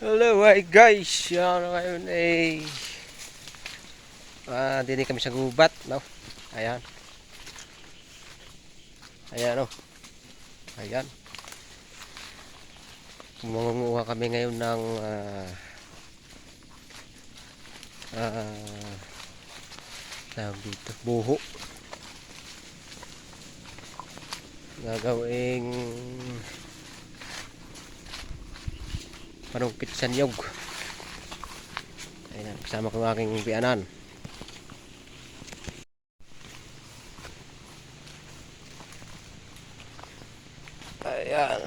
Hello, guys. Yan ngayon eh. Ah, dini kami sa gubat, no. Ayan. Ayan, oh. Ayan. Mangunguha kami ngayon ng ah ah tawag dito, buho. Gagawing panungkit sa niyog. Ayan, kasama ko aking biyanan. Ayan.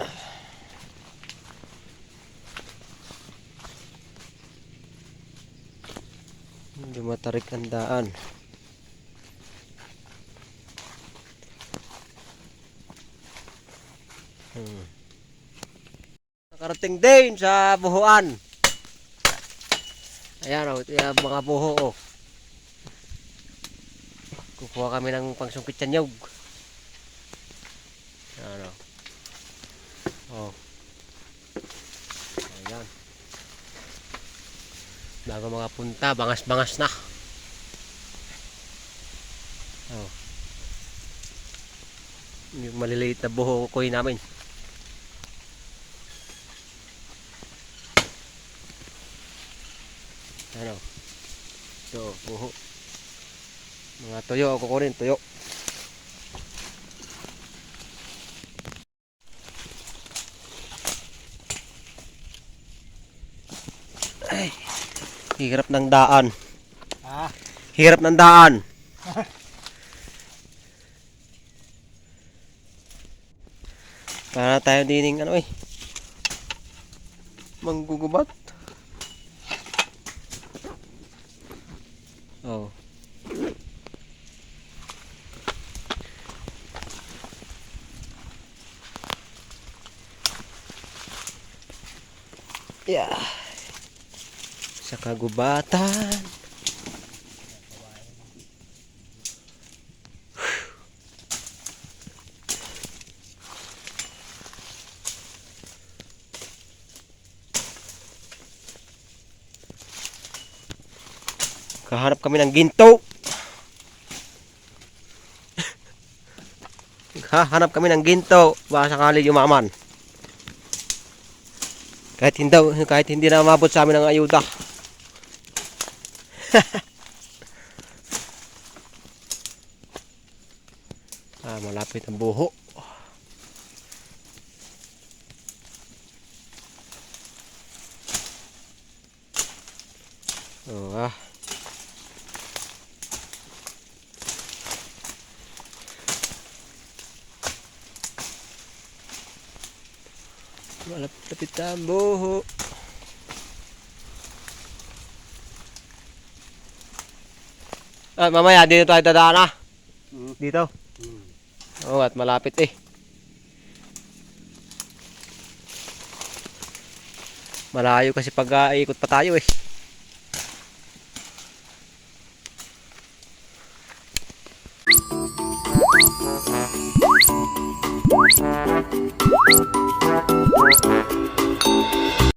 Hindi matarik ang daan. Hmm. Nakarating din sa buhuan. Ayan o, yung mga buho o. Kukuha kami ng pangsungkit sa niyog. Ayan o. Oh. Ayan. Bago mga punta, bangas-bangas na. Oh. Yung maliliit na buho ko namin. Ano? Ito, buho. Mga tuyo, ako kunin, tuyo. Ay, hirap ng daan. Ah, Hirap ng daan. Para tayo dining ano eh. Manggugubat. Oh. Yeah. Sa kagubatan. Kahanap kami ng ginto. Hahanap kami ng ginto. Baka sakali yumaman. Kahit hindi, kahit hindi na mabot sa amin ng ayuda. ah, malapit ang buho. Oh, ah. Malapit ang buho. Ah, mamaya dito tayo dadaan ah. Mm. Dito. hmm. Oo, at malapit eh. Malayo kasi pag ikot pa tayo eh. Thank